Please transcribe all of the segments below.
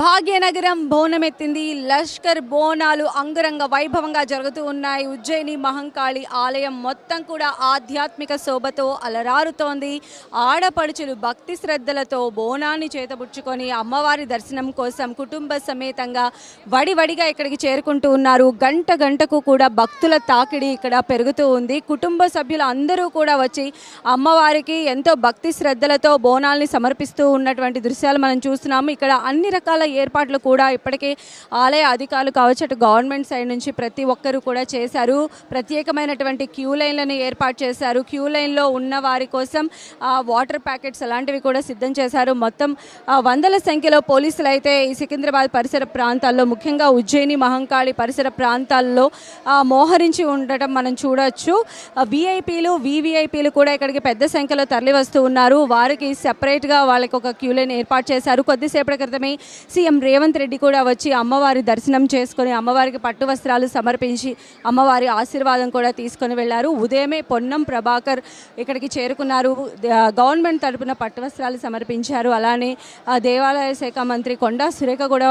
భాగ్యనగరం బోనమెత్తింది. లష్కర్ బోనాలు అంగరంగ వైభవంగా జరుగుతూ ఉన్నాయి. ఉజ్జయిని మహంకాళి ఆలయం మొత్తం కూడా ఆధ్యాత్మిక శోభతో అలరారుతోంది. ఆడపడుచులు భక్తి శ్రద్ధలతో బోనాన్ని చేతబుచ్చుకొని అమ్మవారి దర్శనం కోసం కుటుంబ సమేతంగా వడివడిగా ఇక్కడికి చేరుకుంటూ ఉన్నారు. గంట గంటకు కూడా భక్తుల తాకిడి ఇక్కడ పెరుగుతూ ఉంది. కుటుంబ సభ్యులు అందరూ కూడా వచ్చి అమ్మవారికి ఎంతో భక్తి శ్రద్ధలతో బోనాల్ని సమర్పిస్తూ ఉన్నటువంటి దృశ్యాలు మనం చూస్తున్నాము. ఇక్కడ అన్ని రకాల ఏర్పాట్లు కూడా ఇప్పటికే ఆలయ అధికారులు కావచ్చు అటు గవర్నమెంట్ సైడ్ నుంచి ప్రతి ఒక్కరూ కూడా చేశారు. ప్రత్యేకమైనటువంటి క్యూ లైన్లను ఏర్పాటు చేశారు. క్యూ లైన్లో ఉన్న వారి కోసం వాటర్ ప్యాకెట్స్ అలాంటివి కూడా సిద్ధం చేశారు. మొత్తం వందల సంఖ్యలో పోలీసులు అయితే ఈ సికింద్రాబాద్ పరిసర ప్రాంతాల్లో ముఖ్యంగా ఉజ్జయిని మహంకాళి పరిసర ప్రాంతాల్లో మోహరించి ఉండటం మనం చూడొచ్చు. విఐపీలు వివిఐపీలు కూడా ఇక్కడికి పెద్ద సంఖ్యలో తరలి వస్తూ ఉన్నారు. వారికి సెపరేట్గా వాళ్ళకి ఒక క్యూ లైన్ ఏర్పాటు చేశారు. కొద్దిసేపటి క్రితమే సీఎం రేవంత్ రెడ్డి కూడా వచ్చి అమ్మవారి దర్శనం చేసుకొని అమ్మవారికి పట్టు వస్త్రాలు సమర్పించి అమ్మవారి ఆశీర్వాదం కూడా తీసుకొని వెళ్ళారు. ఉదయమే పొన్నం ప్రభాకర్ ఇక్కడికి చేరుకున్నారు. గవర్నమెంట్ తరపున పట్టు వస్త్రాలు సమర్పించారు. అలానే దేవాలయ శాఖ మంత్రి కొండా సురేఖ కూడా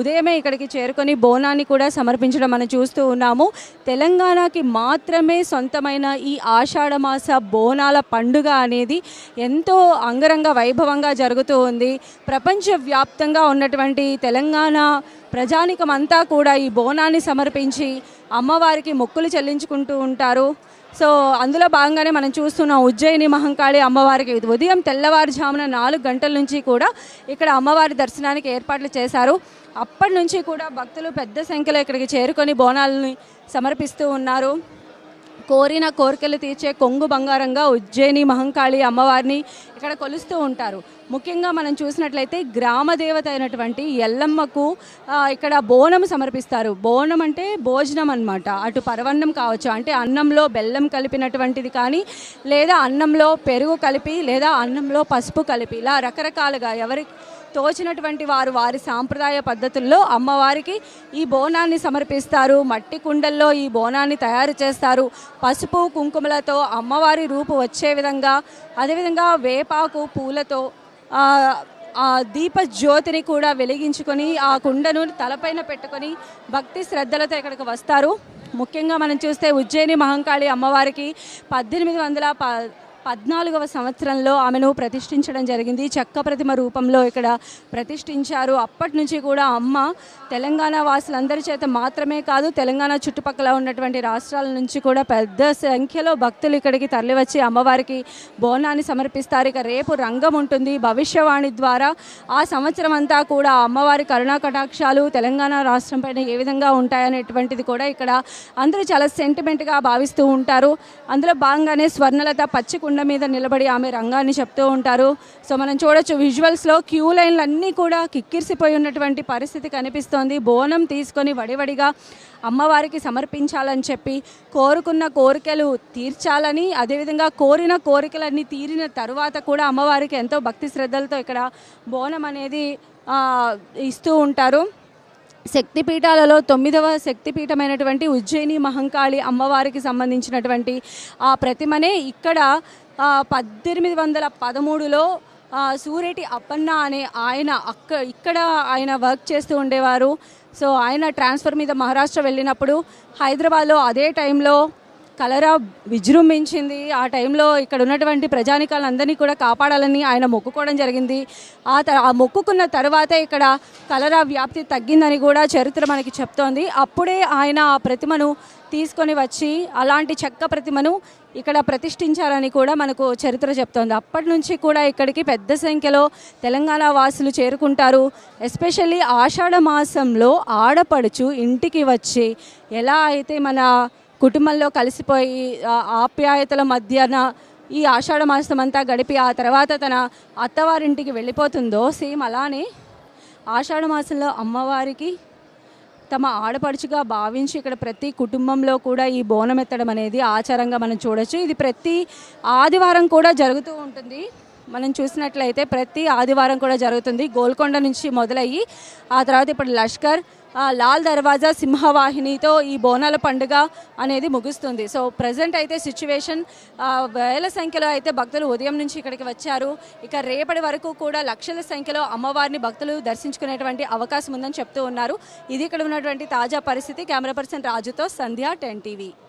ఉదయమే ఇక్కడికి చేరుకొని బోనాన్ని కూడా సమర్పించడం మనం చూస్తూ ఉన్నాము. తెలంగాణకి మాత్రమే సొంతమైన ఈ ఆషాఢమాస బోనాల పండుగ అనేది ఎంతో అంగరంగ వైభవంగా జరుగుతూ ఉంది. ప్రపంచవ్యాప్తంగా ఉన్నటువంటి తెలంగాణ ప్రజానికమంతా కూడా ఈ బోనాన్ని సమర్పించి అమ్మవారికి మొక్కులు చెల్లించుకుంటూ ఉంటారు. సో అందులో భాగంగానే మనం చూస్తున్నాం ఉజ్జయిని మహంకాళి అమ్మవారికి ఉదయం తెల్లవారుజామున నాలుగు గంటల నుంచి కూడా ఇక్కడ అమ్మవారి దర్శనానికి ఏర్పాట్లు చేశారు. అప్పటి నుంచి కూడా భక్తులు పెద్ద సంఖ్యలో ఇక్కడికి చేరుకొని బోనాలని సమర్పిస్తూ ఉన్నారు. కోరిన కోరికలు తీర్చే కొంగు బంగారంగా ఉజ్జయిని మహంకాళి అమ్మవారిని ఇక్కడ కొలుస్తూ ఉంటారు. ముఖ్యంగా మనం చూసినట్లయితే గ్రామ దేవత అయినటువంటి ఎల్లమ్మకు ఇక్కడ బోనం సమర్పిస్తారు. బోనం అంటే భోజనం అన్నమాట. అటు పరవన్నం కావచ్చు అంటే అన్నంలో బెల్లం కలిపినటువంటిది కానీ లేదా అన్నంలో పెరుగు కలిపి లేదా అన్నంలో పసుపు కలిపి ఇలా రకరకాలుగా ఎవరి తోచినటువంటి వారు వారి సాంప్రదాయ పద్ధతుల్లో అమ్మవారికి ఈ బోనాన్ని సమర్పిస్తారు. మట్టి కుండల్లో ఈ బోనాన్ని తయారు చేస్తారు. పసుపు కుంకుమలతో అమ్మవారి రూపు వచ్చే విధంగా అదేవిధంగా వేపాకు పూలతో దీప జ్యోతిని కూడా వెలిగించుకొని ఆ కుండను తలపైన పెట్టుకొని భక్తి శ్రద్ధలతో ఇక్కడికి వస్తారు. ముఖ్యంగా మనం చూస్తే ఉజ్జయిని మహంకాళి అమ్మవారికి పద్దెనిమిది వందల ప పద్నాలుగవ సంవత్సరంలో ఆమెను ప్రతిష్ఠించడం జరిగింది. చెక్క ప్రతిమ రూపంలో ఇక్కడ ప్రతిష్ఠించారు. అప్పటి నుంచి కూడా అమ్మ తెలంగాణ వాసులందరి చేత మాత్రమే కాదు తెలంగాణ చుట్టుపక్కల ఉన్నటువంటి రాష్ట్రాల నుంచి కూడా పెద్ద సంఖ్యలో భక్తులు ఇక్కడికి తరలివచ్చి అమ్మవారికి బోనాన్ని సమర్పిస్తారు. ఇక రేపు రంగం ఉంటుంది. భవిష్యవాణి ద్వారా ఆ సంవత్సరం అంతా కూడా అమ్మవారి కరుణా కటాక్షాలు తెలంగాణ రాష్ట్రం పైన ఏ విధంగా ఉంటాయనేటువంటిది కూడా ఇక్కడ అందరూ చాలా సెంటిమెంట్గా భావిస్తూ ఉంటారు. అందులో భాగంగానే స్వర్ణలత పచ్చి కుండ మీద నిలబడి ఆమె రంగాన్ని చెప్తూ ఉంటారు. సో మనం చూడొచ్చు విజువల్స్లో క్యూ లైన్లు అన్నీ కూడా కిక్కిరిసిపోయి ఉన్నటువంటి పరిస్థితి కనిపిస్తోంది. బోనం తీసుకొని వడివడిగా అమ్మవారికి సమర్పించాలని చెప్పి కోరుకున్న కోరికలు తీర్చాలని అదేవిధంగా కోరిన కోరికలన్నీ తీరిన తర్వాత కూడా అమ్మవారికి ఎంతో భక్తి శ్రద్ధలతో ఇక్కడ బోనం అనేది ఇస్తూ ఉంటారు. శక్తిపీఠాలలో తొమ్మిదవ శక్తిపీఠమైనటువంటి ఉజ్జయిని మహంకాళి అమ్మవారికి సంబంధించినటువంటి ఆ ప్రతిమనే ఇక్కడ పద్దెనిమిది వందల పదమూడులో సూరేటి అప్పన్న అనే ఆయన అక్క ఇక్కడ ఆయన వర్క్ చేస్తూ ఉండేవారు. సో ఆయన ట్రాన్స్ఫర్ మీద మహారాష్ట్ర వెళ్ళినప్పుడు హైదరాబాద్లో అదే టైంలో కలరా విజృంభించింది. ఆ టైంలో ఇక్కడ ఉన్నటువంటి ప్రజానికాలందరినీ కూడా కాపాడాలని ఆయన మొక్కుకోవడం జరిగింది. ఆ త ఆ మొక్కుకున్న తర్వాతే ఇక్కడ కలరా వ్యాప్తి తగ్గిందని కూడా చరిత్ర మనకి చెప్తోంది. అప్పుడే ఆయన ఆ ప్రతిమను తీసుకొని వచ్చి అలాంటి చెక్క ప్రతిమను ఇక్కడ ప్రతిష్ఠించారని కూడా మనకు చరిత్ర చెప్తోంది. అప్పటి నుంచి కూడా ఇక్కడికి పెద్ద సంఖ్యలో తెలంగాణ వాసులు చేరుకుంటారు. ఎస్పెషల్లీ ఆషాఢ మాసంలో ఆడపడుచు ఇంటికి వచ్చి ఎలా అయితే మన కుటుంబంలో కలిసిపోయి ఆప్యాయతల మధ్యన ఈ ఆషాఢ మాసం అంతా గడిపి ఆ తర్వాత తన అత్తవారింటికి వెళ్ళిపోతుందో సేమ్ అలానే ఆషాఢ మాసంలో అమ్మవారికి తమ ఆడపడుచుగా భావించి ఇక్కడ ప్రతి కుటుంబంలో కూడా ఈ బోనం ఎత్తడం అనేది ఆచారంగా మనం చూడొచ్చు. ఇది ప్రతి ఆదివారం కూడా జరుగుతూ ఉంటుంది. మనం చూసినట్లయితే ప్రతి ఆదివారం కూడా జరుగుతుంది. గోల్కొండ నుంచి మొదలయ్యి ఆ తర్వాత ఇప్పుడు లష్కర్ లాల్ దర్వాజా సింహవాహినితో ఈ బోనాల పండుగ అనేది ముగుస్తుంది. సో ప్రజెంట్ అయితే సిచ్యువేషన్ వేల సంఖ్యలో అయితే భక్తులు ఉదయం నుంచి ఇక్కడికి వచ్చారు. ఇక రేపటి వరకు కూడా లక్షల సంఖ్యలో అమ్మవారిని భక్తులు దర్శించుకునేటువంటి అవకాశం ఉందని చెప్తూ ఉన్నారు. ఇది ఇక్కడ ఉన్నటువంటి తాజా పరిస్థితి. కెమెరా పర్సన్ రాజుతో సంధ్య టెన్ టీవీ.